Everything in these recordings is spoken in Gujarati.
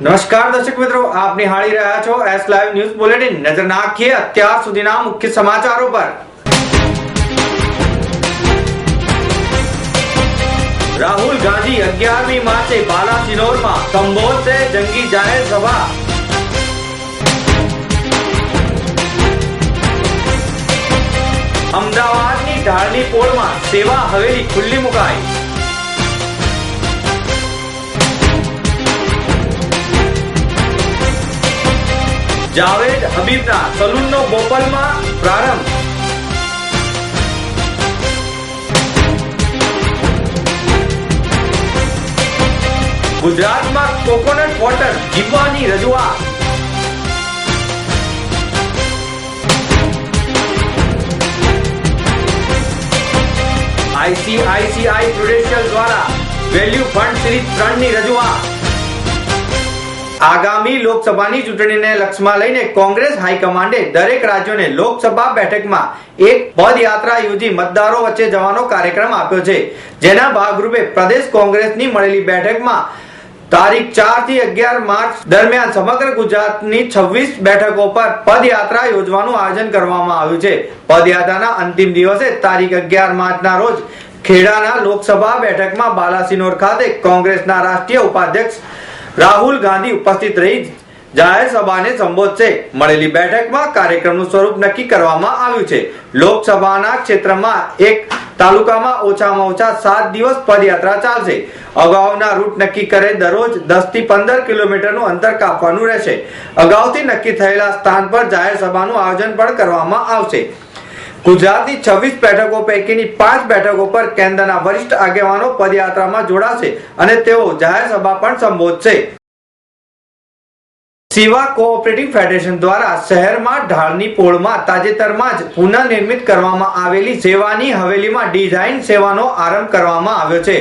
નમસ્કાર દર્શક મિત્રો, આપ નિહાળી રહ્યા છો એસ લાઈવ ન્યૂઝ બુલેટિન નજર નાખીએ અત્યાર સુધીના મુખ્ય સમાચારો પર. રાહુલ ગાંધી અગિયારમી માર્ચે બાલાસિનોરમાં સંબોધશે જંગી જાહેર સભા. અમદાવાદની ઢાળની પોળમાં સેવા હવેલી ખુલ્લી મુકાઈ. જાવેદ હબીબના સલૂનનો બોપલમાં પ્રારંભ. ગુજરાતમાં કોકોનટ વોટર જીવવાની રજૂઆત. આઈસીઆઈસીઆઈ પ્રુડેન્શિયલ દ્વારા વેલ્યુ ફંડ સિરીઝ ત્રણની રજૂઆત. આગામી લોકસભાની ચૂંટણીને લક્ષમાં લઈને કોંગ્રેસ હાઈકમાન્ડે દરેક રાજ્યોને લોકસભા બેઠકમાં એક પદયાત્રા યોજી મતદારો વચ્ચે જવાનો કાર્યક્રમ આપ્યો છે. જેના ભાગરૂપે પ્રદેશ કોંગ્રેસની મળેલી બેઠકમાં તારીખ ચારથી અગિયાર માર્ચ દરમિયાન સમગ્ર ગુજરાતની છવ્વીસ બેઠકો પર પદયાત્રા યોજવાનું આયોજન કરવામાં આવ્યું છે. પદયાત્રાના અંતિમ દિવસે તારીખ અગિયાર માર્ચના રોજ ખેડાના લોકસભા બેઠકમાં બાલાસિનોર ખાતે કોંગ્રેસના રાષ્ટ્રીય ઉપાધ્યક્ષ રાહુલ ગાંધી ઉપસ્થિત રહી જાહેર સભાને સંબોધશે. મળેલી બેઠકમાં કાર્યક્રમનું સ્વરૂપ નક્કી કરવામાં આવ્યું છે. લોકસભાના ક્ષેત્રમાં એક તાલુકામાં ઓછામાં ઓછા સાત દિવસ પદયાત્રા ચાલશે. અગાઉના રૂટ નક્કી કરે દરરોજ દસથી પંદર કિલોમીટરનું અંતર કાપવાનું રહેશે. અગાઉથી નક્કી થયેલા સ્થાન પર જાહેર સભાનું આયોજન પણ કરવામાં આવશે. ગુજરાતની છવ્વીસ બેઠકો પૈકીની પાંચ બેઠકો પર કેન્દ્રના વરિષ્ઠ આગેવાનો પદયાત્રામાં જોડાશે અને તેઓ જાહેર પણ સંબોધશે. સેવા કોઓપરેટિવ ફેડરેશન દ્વારા શહેરમાં ઢાળની પોળમાં તાજેતરમાં જ પુનઃનિર્મિત કરવામાં આવેલી સેવાની હવેલીમાં ડિઝાઇન સેવાનો આરંભ કરવામાં આવ્યો છે.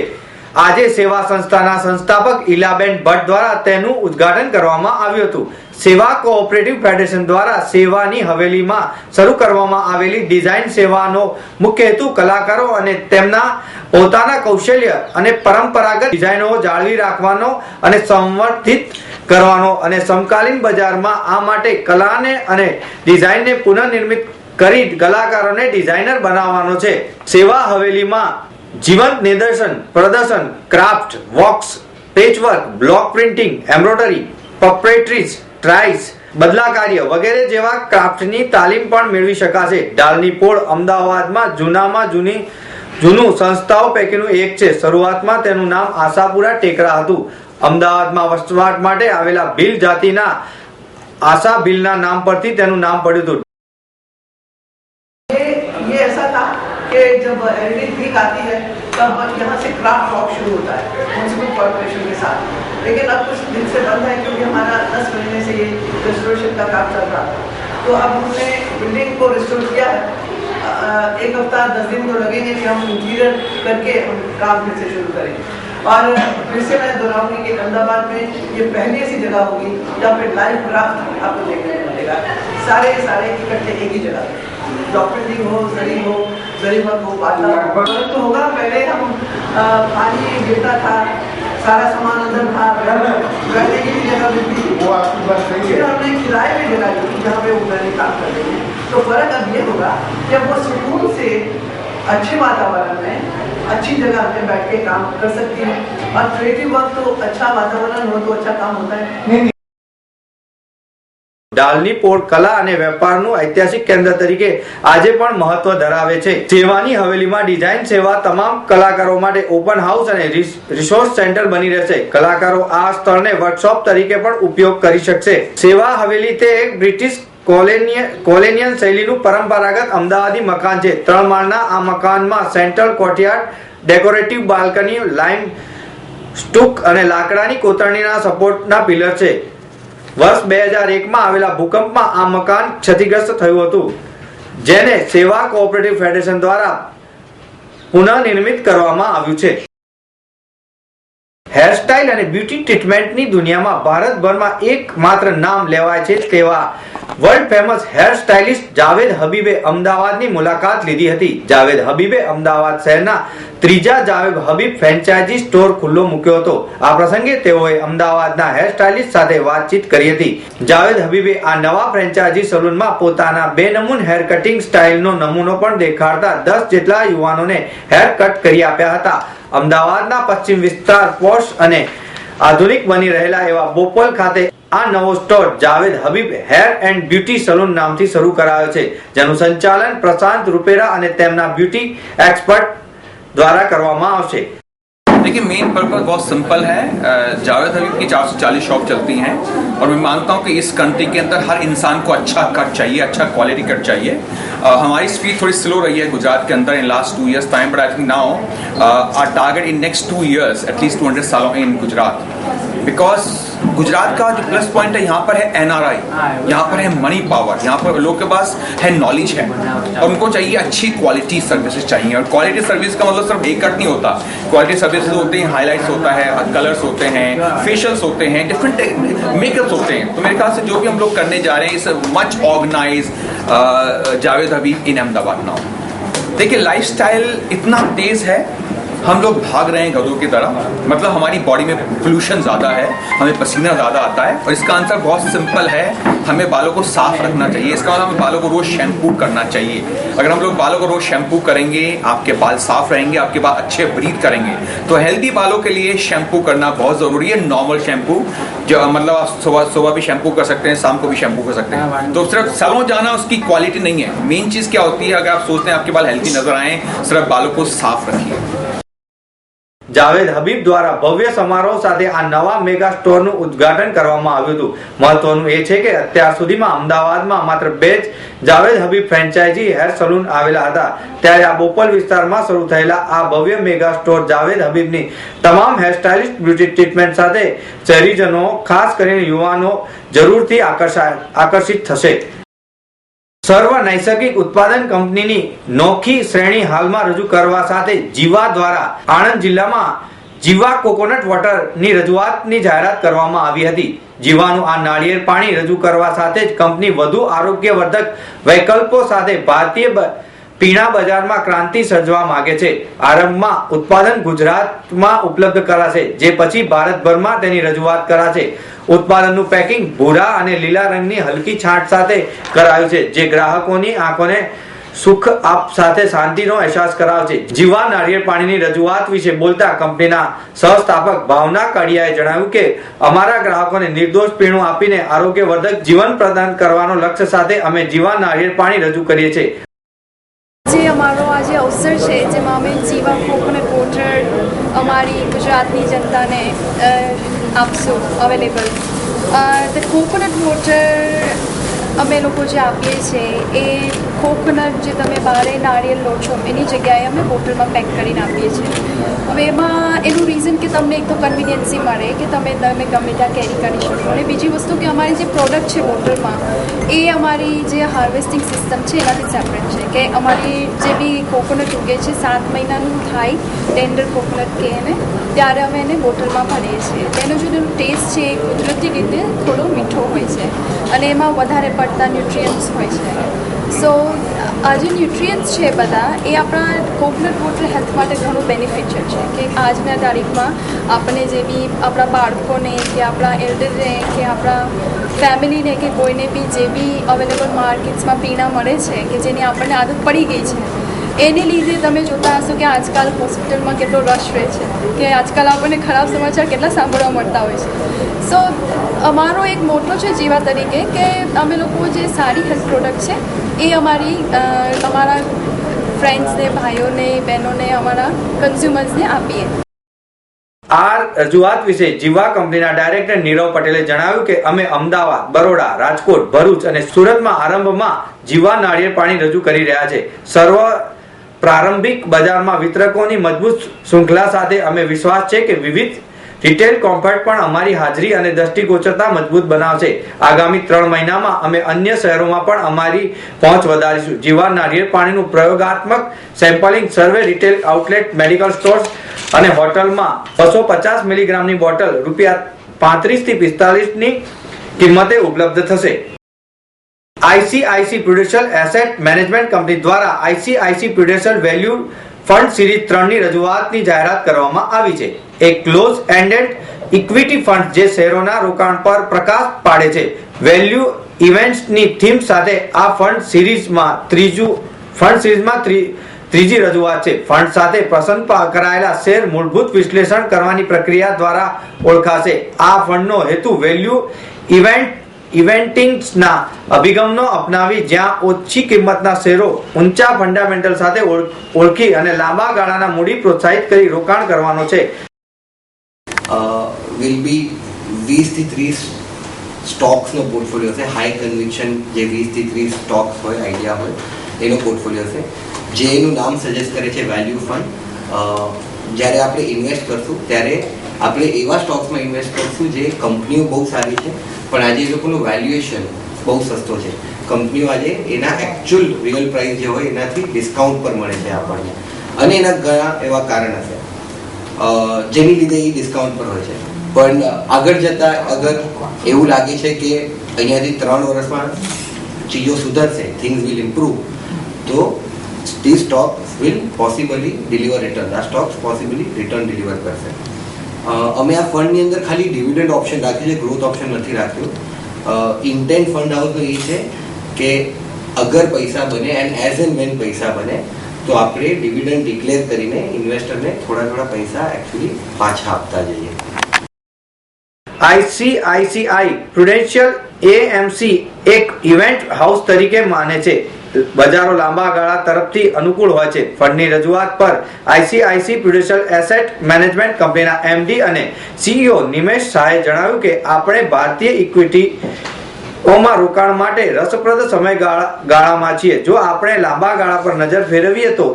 આજે સેવા સંસ્થાના સંસ્થાપક ઇલાબેન ભટ્ટ દ્વારા તેનું ઉદ્ઘાટન કરવામાં આવ્યું હતું. સેવા કોઓપરેટિવ ફેડરેશન દ્વારા સેવાની હવેલીમાં શરૂ કરવામાં આવેલી ડિઝાઇન સેવાનો મુખ્ય હેતુ કલાકારો અને તેમના પોતાના કૌશલ્ય અને પરંપરાગત ડિઝાઇનો જાળવી રાખવાનો અને સંવર્ધિત કરવાનો અને સમકાલીન બજારમાં આ માટે કલાને અને ડિઝાઇનને પુનઃનિર્મિત કરી કલાકારોને ડિઝાઇનર બનાવવાનો છે. સેવા હવેલીમાં જીવંત નિદર્શન, પ્રદર્શન, craft, walks, patchwork, block printing, embroidery, પપરેટરીઝ ટ્રાઇસ બદલા કાર્ય વગેરે જેવા ક્રાફ્ટની તાલીમ પણ મેળવી શકાશે. ડાલની પોળ અમદાવાદમાં જૂનામાં જૂની, જૂનું સંસ્થાઓ પૈકીનું એક છે. શરૂઆતમાં તેનું નામ આશાપુરા ટેકરા હતું. અમદાવાદમાં વસવાટ માટે આવેલા ભીલ જાતિના આશા ભીલના નામ પરથી તેનું નામ પડ્યું હતું. जब एलडी वीक आती है, तब यहाँ से क्राफ्ट वॉक शुरू होता है म्यूनसिपल कॉर्पोरेशन के साथ। लेकिन अब कुछ दिन से बंद है, क्योंकि हमारा दस महीने से ये रेस्टोरेशन का काम चल रहा था। तो अब हमने बिल्डिंग को रिस्टोर किया है। एक हफ़्ता, दस दिन तो लगेंगे कि हम इंटीरियर करके हम काम फिर से शुरू करेंगे। और फिर से मैं दोहराऊँगी कि अहमदाबाद में ये पहली ऐसी जगह होगी, जहाँ पे लाइव क्राफ्ट आपको देखने को मिलेगा। सारे सारे इकट्ठे एक ही जगह। डॉक्टरिंग हो जरी हो जरी हो पाता हो तो होगा पहले हम पानी गिरता था सारा सामान अंदर था बैठने की भी जगह मिलती थी। वो आपकी बात सही फिर हमने किराए में जगह ली जहाँ पे वो मैंने काम कर रही है तो फ़र्क अब ये होगा कि वो सुकून से अच्छे वातावरण में अच्छी जगह पे बैठ के काम कर सकती है। और क्रिएटिव वर्क तो अच्छा वातावरण हो तो अच्छा काम होता है। ડાલની પોળ કલા અને વેપારનું ઐતિહાસિક કેન્દ્ર તરીકે આજે પણ મહત્વ ધરાવે છે. સેવાની હવેલીમાં ડિઝાઇન સેવા તમામ કલાકારો માટે ઓપન હાઉસ અને રિસોર્સ સેન્ટર બની રહેશે. કલાકારો આ સ્થળને વર્કશોપ તરીકે પણ ઉપયોગ કરી શકશે. સેવા હવેલી તે એક બ્રિટિશ કોલેનિય- કોલેનિયન શૈલીનું પરંપરાગત અમદાવાદી મકાન છે. ત્રણ માળના આ મકાનમાં central courtyard, decorative balcony lime stucco અને લાકડાની કોતરણીના સપોર્ટના પિલર છે. વર્ષ બે હજાર એકમાં આવેલા ભૂકંપમાં આ મકાન ક્ષતિગ્રસ્ત થયું હતું, જેને સેવા કોઓપરેટિવ ફેડરેશન દ્વારા પુનઃનિર્મિત કરવામાં આવ્યું છે. હેરસ્ટાઇલ અને બ્યુટી ટ્રીટમેન્ટની દુનિયામાં ભારતભરમાં એકમાત્ર નામ લેવાય છે તેવા world famous hair stylist Javed હબીબે અમદાવાદની મુલાકાત લીધી હતી. જાવેદ હબીબે અમદાવાદ શહેરના ત્રીજા જાવેદ હબીબ ફ્રેન્ચાઇઝી સ્ટોર ખુલ્લો મૂક્યો હતો. આ પ્રસંગે તેઓએ અમદાવાદના હેર સ્ટાઇલિસ્ટ સાથે વાતચીત કરી હતી. જાવેદ હબીબે આ નવા ફ્રેન્ચાઇઝી સલૂનમાં પોતાના બે નમૂન હેર કટિંગ સ્ટાઇલનો નમૂનો પણ દેખાડતા દસ જેટલા યુવાનોને હેર કટ કરી આપ્યા હતા. અમદાવાદના પશ્ચિમ વિસ્તાર પોશ અને આધુનિક બની રહેલા એવા બોપલ ખાતે આ નવો store Javed Habib hair and beauty salon નામથી શરૂ કરાયો છે, જેનું સંચાલન પ્રશાંત રૂપેરા અને તેમના બ્યુટી એક્સપર્ટ દ્વારા કરવામાં આવશે. देखिए मेन पर्पज बहुत सिंपल है। जावेद हबीब की 440 शॉप चलती हैं और मैं मानता हूँ कि इस कंट्री के अंदर हर इंसान को अच्छा कट चाहिए अच्छा क्वालिटी कट चाहिए। हमारी स्पीड थोड़ी स्लो रही है गुजरात के अंदर in last two years time but I think now our target in next two years at least two hundred सालों इन गुजरात। बिकॉज़ गुजरात का जो प्लस पॉइंट है, यहाँ पर है एनआरआई यहाँ पर है मनी पावर यहाँ पर लोग के पास है नॉलेज है। और उनको चाहिए अच्छी क्वालिटी सर्विसेज़ चाहिए। और क्वालिटी सर्विस का मतलब सिर्फ़ एक कट नहीं होता। क्वालिटी सर्विसेज़ होते हैं हाईलाइट्स होता है कलर्स होते हैं फेशियल्स होते हैं डिफरेंट मेकअप्स होते हैं। तो मेरे ख्याल से जो भी हम लोग करने जा रहे हैं, इस much organise Javed Habib in Ahmedabad now देखिए लाइफस्टाइल इतना तेज है हम लोग भाग रहे हैं गधों की तरह। मतलब हमारी बॉडी में पोल्यूशन ज़्यादा है हमें पसीना ज़्यादा आता है और इसका आंसर बहुत सिंपल है हमें बालों को साफ़ रखना चाहिए। इसका मतलब हमें बालों को रोज़ शैम्पू करना चाहिए। अगर हम लोग बालों को रोज़ शैम्पू करेंगे आपके बाल साफ़ रहेंगे आपके बाल अच्छे ब्रीथ करेंगे तो हेल्दी बालों के लिए शैम्पू करना बहुत ज़रूरी है नॉर्मल शैम्पू जो मतलब आप सुबह सुबह भी शैम्पू कर सकते हैं शाम को भी शैम्पू कर सकते हैं। तो सिर्फ़ सलों जाना उसकी क्वालिटी नहीं है। मेन चीज़ क्या होती है अगर आप सोचते हैं आपके बाल हेल्थी नज़र आए सिर्फ़ बालों को साफ़ रखिए। જાવેદ હબીબ દ્વારા ભવ્ય સમારોહ સાથે આ નવા મેગા સ્ટોરનું ઉદ્ઘાટન કરવામાં આવ્યું હતું. મહત્વનું એ છે કે અત્યાર સુધીમાં અમદાવાદમાં માત્ર બે જ Javed Habib franchise hair salon આવેલા હતા. ત્યારે આ બોપલ વિસ્તારમાં શરૂ થયેલા આ ભવ્ય મેગા સ્ટોર જાવેદ હબીબની તમામ હેરસ્ટાઇલિસ્ટ બ્યુટી ટ્રીટમેન્ટ સાથે શહેરીજનો, ખાસ કરીને યુવાનો, જરૂરથી આકર્ષાય આકર્ષિત થશે. સર્વ નૈસર્ગિક ઉત્પાદન કંપનીની નોખી શ્રેણી હાલમાં રજૂ કરવા સાથે જીવા દ્વારા આણંદ જિલ્લામાં જીવા કોકોનટ વોટરની રજૂઆતની જાહેરાત કરવામાં આવી હતી. જીવાનું આ નાળિયેર પાણી રજૂ કરવા સાથે જ કંપની વધુ આરોગ્યવર્ધક વૈકલ્પો સાથે ભારતીય પીણા બજારમાં ક્રાંતિ સર્જવા માંગે છે. આરંભમાં ઉત્પાદન ગુજરાતમાં ઉપલબ્ધ કરાશે, જે પછી ભારતભરમાં તેની રજૂઆત કરાશે. ઉત્પાદનનું પેકિંગ ભૂરા અને લીલા રંગની હલકી છાંટ સાથે કરાયું છે, જે ગ્રાહકોની આંખોને સુખ આપ સાથે શાંતિનો અહેસાસ કરાવશે. જીવા નારિયેળ પાણીની રજૂઆત વિશે બોલતા કંપનીના સહસ્થાપક ભાવના કાડિયાએ જણાવ્યું કે, અમારા ગ્રાહકોને નિર્દોષ પીણું આપીને આરોગ્યવર્ધક જીવન પ્રદાન કરવાનો લક્ષ્ય સાથે અમે જીવા નારિયેળ પાણી રજૂ કરીએ છીએ. જે અમારો આજે અવસર છે, જેમાં અમે જીવા કોકોનટ વોટર અમારી ગુજરાતની જનતાને આપશું અવેલેબલ ધ કોકોનટ વોટર અમે લોકો જે આપીએ છીએ, એ કોકોનટ જે તમે બારે નાળિયેર લો છો, એની જગ્યાએ અમે બોટલમાં પેક કરીને આપીએ છીએ. હવે એમાં એનું રીઝન કે તમને એક તો કન્વિનિયન્સી મળે, કે તમે તમે ગમે ત્યાં કેરી કરી શકો. અને બીજી વસ્તુ કે અમારી જે પ્રોડક્ટ છે બોટલમાં, એ અમારી જે હાર્વેસ્ટિંગ સિસ્ટમ છે, એનાથી સેપરેટ છે. કે અમારી જે બી કોકોનટ ઉગે છે, સાત મહિનાનું થાય ટેન્ડર કોકોનટ કે એને ત્યારે અમે એને બોટલમાં ભરીએ છીએ. તેનો જે ટેસ્ટ છે એ કુદરતી રીતે થોડો મીઠો હોય છે અને એમાં વધારે પડતા ન્યુટ્રિયન્ટ્સ હોય છે. સો આ જે ન્યુટ્રિયન્ટ્સ છે બધા, એ આપણા કોકોનટ વોટર હેલ્થ માટે ઘણું બેનિફિશિયલ છે કે આજના તારીખમાં આપણે જે બી આપણા બાળકોને કે આપણા એલ્ડરને કે આપણા ફેમિલીને કે કોઈને બી જે બી અવેલેબલ માર્કેટ્સમાં પીણા મળે છે કે જેની આપણને આદત પડી ગઈ છે એને લીધે તમે જોતા હશો કે આજકાલ હોસ્પિટલમાં કેટલો રશ રહે છે, કે આજકાલ આપણને ખરાબ સમાચાર કેટલા સાંભળવા મળતા હોય છે. સો અમારો એક મોટો છે જીવા તરીકે કે અમે લોકો જે સારી હેલ્થ પ્રોડક્ટ છે, એ અમારી અમારા ફ્રેન્ડ્સને ભાઈઓને, બહેનોને, અમારા કન્ઝ્યુમર્સને આપીએ. આ રજૂઆત વિશે જીવા કંપનીના ડાયરેક્ટર નીરવ પટેલે જણાવ્યું કે અમે અમદાવાદ, બરોડા, રાજકોટ, ભરૂચ અને સુરતમાં આરંભમાં જીવા નાળિયેર પાણી રજૂ કરી રહ્યા છે. સર્વ પ્રારંભિક બજારમાં વિતરકોની મજબૂત શૃંખલા સાથે અમે વિશ્વાસ છે કે વિવિધ રિટેલ કોમ્ફર્ટ પણ અમારી હાજરી અને દ્રષ્ટિગોચરતા મજબૂત બનાવશે. આગામી ત્રણ મહિનામાં અમે અન્ય શહેરોમાં પણ અમારી પહોંચ વધારીશું. જીવા નારિયેળ પાણીનું પ્રયોગાત્મક sampling survey retail outlet medical stores અને હોટલમાં બસો પચાસ મિલીગ્રામની બોટલ રૂપિયા પાંત્રીસથી પિસ્તાલીસ કિંમતે ઉપલબ્ધ થશે. ICICI Prudential asset management company દ્વારા ICICI Prudential value fund series ત્રણની રજૂઆતની જાહેરાત કરવામાં આવી છે. એક ક્લોઝ એન્ડેડ ઇક્વિટી ફંડ જે શેરોના રોકાણ પર પ્રકાશ પાડે છે. વેલ્યુ ઇવેન્ટ્સની થીમ સાથે આ ફંડ સિરીઝમાં ત્રીજું ફંડ સિરીઝમાં ત્રી- ત્રીજી રજૂઆત છે. ફંડ સાથે પસંદ કરાયેલા શેર મૂળભૂત વિશ્લેષણ કરવાની પ્રક્રિયા દ્વારા ઓળખાશે. આ ફંડનો હેતુ વેલ્યુ ઇવેન્ટ ઇવેન્ટિંગ્સના અભિગમનો અપનાવી જ્યાં ઓછી કિંમતના શેરો ઊંચા ફંડામેન્ટલ સાથે ઓળખી અને લાંબા ગાળાના મૂડી પ્રોત્સાહિત કરી રોકાણ કરવાનો છે. વિલ બી વીસથી ત્રીસ સ્ટોક્સનો પોર્ટફોલિયો છે. હાઈ કન્વિક્શન જે વીસથી ત્રીસ સ્ટોક્સ હોય, આઈડિયા હોય, એનો પોર્ટફોલિયો છે. જે એનું નામ સજેસ્ટ કરે છે વેલ્યુ ફંડ જ્યારે આપણે ઇન્વેસ્ટ કરશું, ત્યારે આપણે એવા સ્ટોક્સમાં ઇન્વેસ્ટ કરશું જે કંપનીઓ બહુ સારી છે. પણ આજે એ લોકોનું વેલ્યુએશન બહુ સસ્તો છે. કંપનીઓ આજે એના એકચ્યુઅલ રિયલ પ્રાઇસ જે હોય એનાથી ડિસ્કાઉન્ટ પર મળે છે આપણને. અને એના ઘણા એવા કારણ હશે. જેની લીધે એ ડિસ્કાઉન્ટ પર હોય છે. પણ આગળ જતાં અગર એવું લાગે છે કે અહીંયાથી ત્રણ વર્ષમાં ચીજો સુધરશે થિંગ્સ વિલ ઇમ્પ્રૂવ તો the stocks will possibly deliver return આ સ્ટોક્સ પોસિબલી રિટર્ન ડિલિવર કરશે. અમે આ ફંડની અંદર ખાલી ડિવિડન્ડ ઓપ્શન રાખ્યું છે, ગ્રોથ ઓપ્શન નથી રાખ્યું. ઇન્ટેન્ટ ફંડ હાઉસનો એ છે કે અગર પૈસા બને એન્ડ એઝ એન્ડ વેન પૈસા બને, તો આપણે ડિવિડન્ડ ડિક્લેર કરીને ઇન્વેસ્ટરને થોડા થોડા પૈસા એકચ્યુઅલી પાછા આપતા જઈએ. આઈસીઆઈસીઆઈ પ્રુડેન્શિયલ એએમસી એક ઇવેન્ટ હાઉસ તરીકે માને છે. બજારો લાંબા ગાળા તરફથી અનુકૂળ હોય છે. ફંડની રજૂઆત પર આઈસીઆઈસી પ્રુડેશિયલ એસેટ મેનેજમેન્ટ કંપનીના એમડી અને સીઈઓ નિમેશ શાહે જણાવ્યું કે આપણે ભારતીય ઇક્વિટી ઓમાં રોકાણ માટે રસપ્રદ સમયગાળા ગાળામાં છીએ. જો આપણે લાંબા ગાળા પર નજર ફેરવીએ તો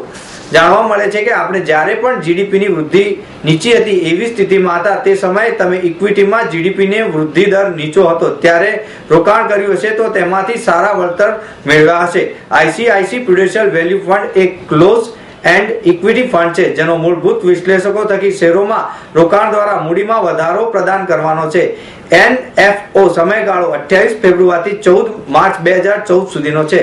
જાણવા મળે છે કે આપણે જ્યારે પણ જીડીપીની વૃદ્ધિ નીચી હતી એવી સ્થિતિમાં હતા, તે સમયે તમે ઇક્વિટીમાં જીડીપીને વૃદ્ધિ દર નીચો હતો. ત્યારે રોકાણ કર્યું હશે તો તેમાંથી સારા વળતર મેળવ્યા હશે. આઈસીઆઈસી પ્રુડેન્શિયલ વેલ્યુ ફંડ એક ક્લોઝ એન્ડ ઇક્વિટી ફંડ છે, જેનો મૂળભૂત વિશ્લેષકો થકી શેરોમાં રોકાણ દ્વારા મૂડીમાં વધારો પ્રદાન કરવાનો છે. એનએફઓ સમયગાળો અઠ્યાવીસ ફેબ્રુઆરીથી ચૌદ માર્ચ બે હજાર ચૌદ સુધીનો છે.